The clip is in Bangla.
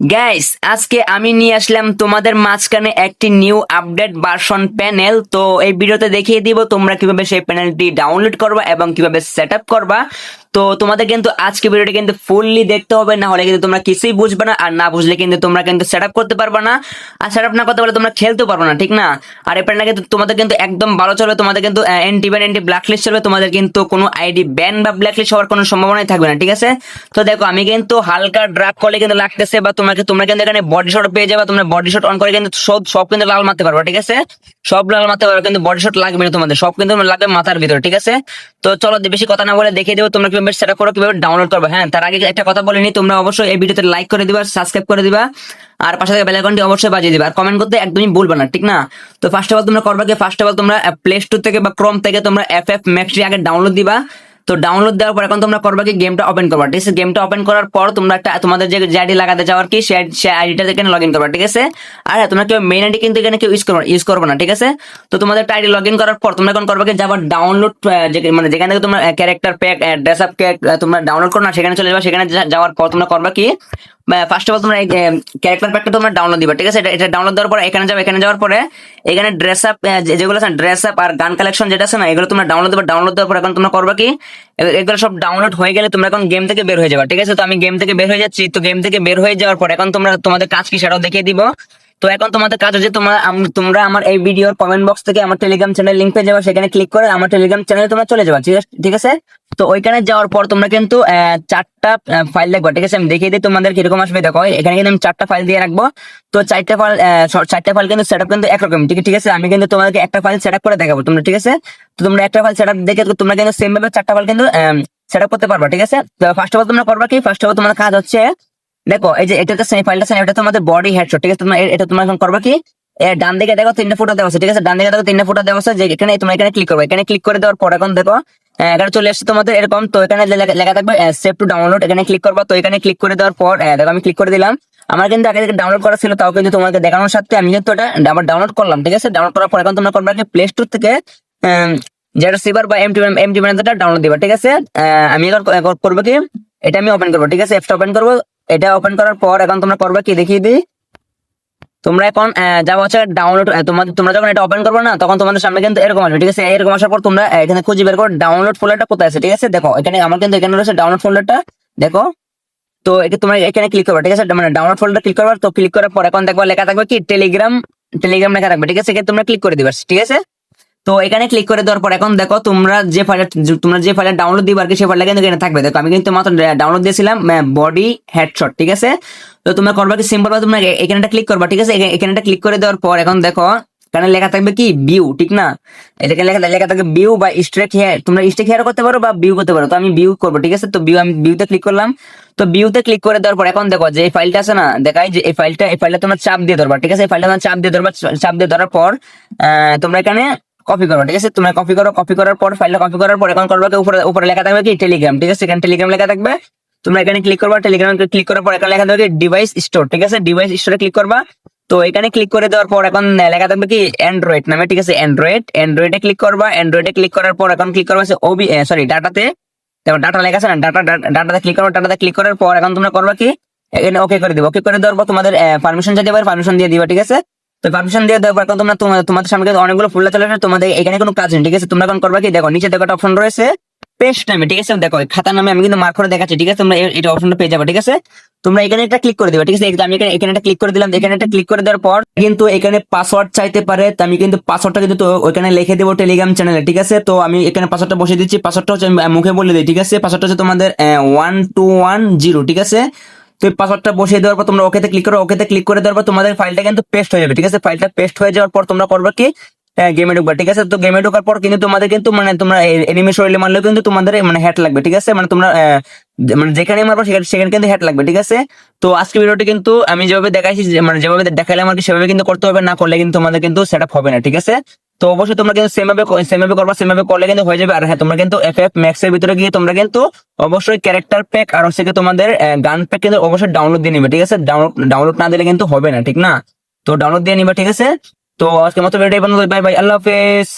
গাইস আজকে আমি নিয়ে আসলাম তোমাদের মাঝখানে একটি নিউ আপডেট ভার্সন প্যানেল তো এই ভিডিওতে দেখিয়ে দিব তোমরা কীভাবে সেই প্যানেলটি ডাউনলোড করবা এবং কীভাবে সেট করবা। তো তোমাদের কিন্তু আজকে ভিডিওটি কিন্তু ফুললি দেখতে হবে না হলে কিন্তু তোমরা কিছুই বুঝবে না, আর না বুঝলে কিন্তু তোমরা কিন্তু সেট আপ করতে পারবে না। আর সেট আপ না করতে পারলে তোমরা খেলতেও পারবে না, ঠিক না? আর এই প্যানেলটা কিন্তু তোমাদের কিন্তু একদম ভালো চলবে, তোমাদের কিন্তু anti ban anti black list চলবে, তোমাদের কিন্তু কোনো আইডি ব্যান বা ব্ল্যাক লিস্ট হওয়ার কোনো সম্ভাবনাই থাকবে না, ঠিক আছে? তো দেখো, আমি কিন্তু হালকা ড্রাগ করলে কিন্তু লাগতেছে, বা তোমাকে, তোমরা কিন্তু এখানে বডি শট পেয়ে যাবে, তোমরা বডি শট অন করে কিন্তু সব সব কিন্তু লাল মারতে পারবে, ঠিক আছে? সব লাল মারতে পারবে, কিন্তু বডি শট লাগবে না তোমাদের, সব কিন্তু লাগবে মাথার ভিতরে, ঠিক আছে? তো চলো বেশি কথা না বলে দেখিয়ে দেবো, তোমরা কীভাবে সেটা করো, কীভাবে ডাউনলোড করবে? হ্যাঁ তার আগে একটা কথা বলিনি তোমরা অবশ্যই এই ভিডিওতে লাইক করে দিবা সাবস্ক্রাইব করে দিবা, আর পাশে থেকে বেলাইকনটি অবশ্যই বাজিয়ে দিবা। আর কমেন্ট করতে একদমই বলবে না, ঠিক না? তো ফার্স্ট অফ অল তোমরা করবে কি? ফার্স্ট অফ অল তোমরা প্লে স্টোর থেকে বা ক্রোম থেকে তোমরা এফ এফ ম্যাক্সটি আগে ডাউনলোড দিবা। তো ডাউনলোড দেওয়ার পর এখন তোমরা করবে কি গেমটা ওপেন করবা ঠিক আছে? গেমটা ওপেন করার পর তোমরা একটা তোমাদের যে আইডি লাগাতে চাও আর কি সে আইডিটা এখানে লগ ইন করবা ঠিক আছে? আর হ্যাঁ, তোমরা কেউ মেইন আইডি কিন্তু এখানে কেউ ইউজ করবা ইউজ করবে না ঠিক আছে? তো তোমাদের একটা আইডি লগ ইন করার পর তোমরা এখন করবে কি যাবার ডাউনলোড মানে যেখানে থেকে তোমরা character pack dress up pack তোমরা ডাউনলোড করো না সেখানে চলে যাবে সেখানে যাওয়ার পর তোমরা করবা কি ফার্স্ট অফ অল তোমরা ক্যারেক্টার প্যাকটা তোমরা ডাউনলোড দিবা, ঠিক আছে? এটা- ডাউনলোড দেওয়ার পরে, এখানে যাবে এখানে যাওয়ার পরে, এখানে ড্রেস আপ যেগুলো আছে ড্রেস আপ আর গান কালেকশন যেটা আছে না, এগুলো তোমরা ডাউনলোড দেবে ডাউনলোড দেওয়ার পর এখন তোমরা করবা কি? এগুলো সব ডাউনলোড হয়ে গেলে তোমরা এখন গেম থেকে বের হয়ে যাবে, ঠিক আছে? তো আমি গেম থেকে বের হয়ে যাচ্ছি, তো গেম থেকে বের হয়ে যাওয়ার পর এখন তোমরা, তোমাদের কাজ কি সেটাও দেখিয়ে দিব। তো এখন তোমাদের কাজ হচ্ছে তোমরা তোমরা আমার এই ভিডিওর কমেন্ট বক্স থেকে আমার টেলিগ্রাম চ্যানেল লিঙ্ক পেয়ে যাবে, সেখানে ক্লিক করে আমার টেলিগ্রাম চ্যানেলে তোমরা চলে যাবে, ঠিক আছে? তো ওইখানে যাওয়ার পর তোমরা কিন্তু চারটা ফাইল দেখব, ঠিক আছে? আমি দেখিয়ে দিই তোমাদের কীরকম আসবে, দেখো, এখানে কিন্তু আমি চারটা ফাইল দিয়ে রাখব। তো চারটা ফাইল চারটা ফাইল কিন্তু সেট আপ কিন্তু একরকম, ঠিক ঠিক আছে? আমি কিন্তু তোমাদেরকে একটা ফাইল সেট আপ করে দেখাবো তোমরা, ঠিক আছে? তো তোমরা একটা ফাইল সেট দেখে তোমরা কিন্তু সেম ভাবে চারটা ফাইল কিন্তু সেট আপ করতে পারবা, ঠিক আছে? তো ফার্স্ট অফ অল তোমরা করবা কি? ফার্স্ট অফ অল তোমার কাজ হচ্ছে দেখো, এই যে এটা তো সেই ফাইলটা এটা তোমাদের বডি হেডশট ঠিক আছে? এটা তোমরা এখন করবে কি? ডান দিকে দেখো তিনটা ফটো দেওয়া আছে, ঠিক আছে? ডান দিকে দেখো তিনটা ফটো দেওয়া আছে, যে এখানে তোমরা এখানে ক্লিক করবে। এখানে ক্লিক করে দেওয়ার পর এখন দেখো এখানে চলে আসছে তোমাদের এরকম, তো এখানে লেখা থাকবে সেভ টু ডাউনলোড এখানে ক্লিক করবা। তো এখানে ক্লিক করে দেওয়ার পর দেখো আমি ক্লিক করে দিলাম। আমার কিন্তু আগে থেকে ডাউনলোড করা ছিল, তাও কিন্তু তোমাকে দেখানোর সাথে আমি কিন্তু এটা আবার ডাউনলোড করলাম, ঠিক আছে? ডাউনলোড করার পর এখন তোমরা করবে প্লে স্টোর থেকে যেটা সিভার বা এম এমটি এমটি ম্যানেজারটা ডাউনলোড দিবা, ঠিক আছে? আমি এখন করব কি? এটা আমি ওপেন করব, ঠিক আছে? অ্যাপটা ওপেন করব এটা ওপেন করার পর এখন তোমরা করবে কি? দেখিয়ে দিই তোমরা এখন যাওয়া হচ্ছে ডাউনলোড তোমাদের, তোমরা যখন এটা ওপেন করবে না, তখন তোমাদের সামনে কিন্তু এরকম আসবে, ঠিক আছে? এরকম আসার পর তোমরা এখানে খুঁজে বের করো ডাউনলোড ফোল্ডারটা কোথায় আছে, ঠিক আছে? দেখো, এখানে আমার কিন্তু এখানে রয়েছে ডাউনলোড ফোল্ডারটা দেখো। তো এটা তোমরা এখানে ক্লিক করবে, ঠিক আছে? মানে ডাউনলোড ফোল্ডার ক্লিক করবে, তো ক্লিক করার পর এখন দেখবা লেখা থাকবে কি? টেলিগ্রাম টেলিগ্রাম লেখা থাকবে, ঠিক আছে? তোমরা ক্লিক করে দিবে, ঠিক আছে? তো এখানে ক্লিক করে দেওয়ার পর এখন দেখো তোমরা যে ফাইল তোমরা যে ফাইলে ডাউনলোড দিবে আর কি, সেই ফাইলটা কিন্তু এখানে থাকবে। দেখো আমি কিন্তু মাত্র ডাউনলোড দিয়েছিলাম বডি হেডশট ঠিক আছে? তো তোমরা করবা কি সিম্পল ভাবে তোমরা এখানেটা ক্লিক করবা, ঠিক আছে? এখানে- এখানেটা ক্লিক করে দেওয়ার পর এখন দেখো, এখানে লেখা থাকবে কি? ভিউ ঠিক না? এটাকে লেখা লেখা থাকবে ভিউ বা স্ট্রেক হেয়ার তোমরা স্ট্রেক হেয়ার করতে পারো বা ভিউ করতে পারো। তো আমি ভিউ করব, ঠিক আছে? তো ভিউ আমি ভিউতে ক্লিক করলাম। তো ভিউতে ক্লিক করে দেওয়ার পর এখন দেখো, যে এই ফাইলটা আছে না, দেখাই যে এই ফাইলটা এই ফাইলটা তোমরা চাপ দিয়ে ধরবা, ঠিক আছে? এই ফাইলটা চাপ দিয়ে ধরবা চাপ দিয়ে ধরার পর তোমরা এখানে কপি করো ঠিক আছে? তোমরা কপি করো কপি করার পর ফাইলটা কপি করার পর এখন করবে উপরে উপরে লেখা থাকবে কি? টেলিগ্রাম ঠিক আছে? এখানে টেলিগ্রাম লেখা থাকবে। তোমরা এখানে ক্লিক করবা টেলিগ্রাম ক্লিক করার পর এখানে লেখা থাকবে ডিভাইস স্টোর ঠিক আছে? ডিভাইস স্টোরে ক্লিক করবা। তো এখানে ক্লিক করে দেওয়ার পর এখন লেখা থাকবে কি? অ্যান্ড্রয়েড নামে, ঠিক আছে? অ্যান্ড্রয়েড অ্যান্ড্রয়েডে ক্লিক করবা। অ্যান্ড্রয়েডে ক্লিক করার পর এখন ক্লিক করবা ওবি সরি ডাটাতে দেখো ডাটা লেখা আছে না? ডাটা ডাটাতে ক্লিক করো ডাটাতে ক্লিক করার পর এখন তোমরা করবা কি? এখানে ওকে করে দিবা। ওকে করে দেওয়ার পর তোমাদের পারমিশন পারে পারমিশন দিয়ে দিবা, ঠিক আছে? তো পারমিশন দিয়ে দেওয়ার এখন তোমরা তোমাদের সামনে অনেকগুলো ফুল চলে আসবে, তোমাদের এখানে কোনো কাজ নেই, ঠিক আছে? তোমরা এখন করবা কি, দেখো, নিচে দেখো একটা অপশন রয়েছে পেস্ট নামে ঠিক আছে? দেখো খাতা নামে আমি কিন্তু মার্ক করে দেখাচ্ছি, ঠিক আছে? তোমরা এটা অপশনটা পেয়ে যাবে, ঠিক আছে? তোমরা এখানে একটা ক্লিক করে দিবা, ঠিক আছে? আমি এখানে এখানে একটা ক্লিক করে দিলাম, এখানে একটা ক্লিক করে দেওয়ার পর কিন্তু এখানে পাসওয়ার্ড চাইতে পারে, তো আমি কিন্তু পাসওয়ার্ডটা কিন্তু ওখানে লিখে দেবো টেলিগ্রাম চ্যানেলে ঠিক আছে? তো আমি এখানে পাসওয়ার্ডটা বসিয়ে দিচ্ছি পাসওয়ার্ডটা হচ্ছে মুখে বলে দিই, ঠিক আছে? পাসওয়ার্ডটা হচ্ছে তোমাদের ওয়ান টু ওয়ান জিরো ঠিক আছে? তো এই পাসওয়ার্ডটা বসিয়ে দেওয়ার পর তোমরা ওকেতে ক্লিক করো। ওকেতে ক্লিক করে দেওয়ার পর তোমাদের ফাইলটা কিন্তু পেস্ট হয়ে যাবে, ঠিক আছে? ফাইলটা পেস্ট হয়ে যাওয়ার পর তোমরা করবে কি? গেমে ঢুকবে, ঠিক আছে? তো গেমে ঢোকার পর কিন্তু তোমাদের কিন্তু মানে তোমরা এনিমি শরীরে মারলেও কিন্তু তোমাদের মানে হ্যাট লাগবে, ঠিক আছে? মানে তোমরা মানে যেখানে মারবো সেখানে সেখানে কিন্তু হ্যাট লাগবে, ঠিক আছে? তো আজকে ভিডিওটি কিন্তু আমি যেভাবে দেখাইছি মানে যেভাবে দেখাইলাম আর কি সেভাবে কিন্তু করতে হবে, না করলে কিন্তু তোমাদের কিন্তু সেট হবে না, ঠিক আছে? তো অবশ্যই তোমরা কিন্তু সেম ভাবে সেম ভাবে করবা সেম ভাবে করলে কিন্তু হয়ে যাবে, আর হ্যাঁ তোমরা কিন্তু এফ এফ ম্যাক্স এর ভিতরে গিয়ে তোমরা কিন্তু অবশ্যই ক্যারেক্টার প্যাক আর হচ্ছে তোমাদের গান প্যাক কিন্তু অবশ্যই ডাউনলোড দিয়ে নিবে, ঠিক আছে? ডাউনলোড ডাউনলোড না দিলে কিন্তু হবে না, ঠিক না? তো ডাউনলোড দিয়ে নিবা, ঠিক আছে? তো আজকে মতো ভিডিও বাই বাই আল্লাহ হাফেজ।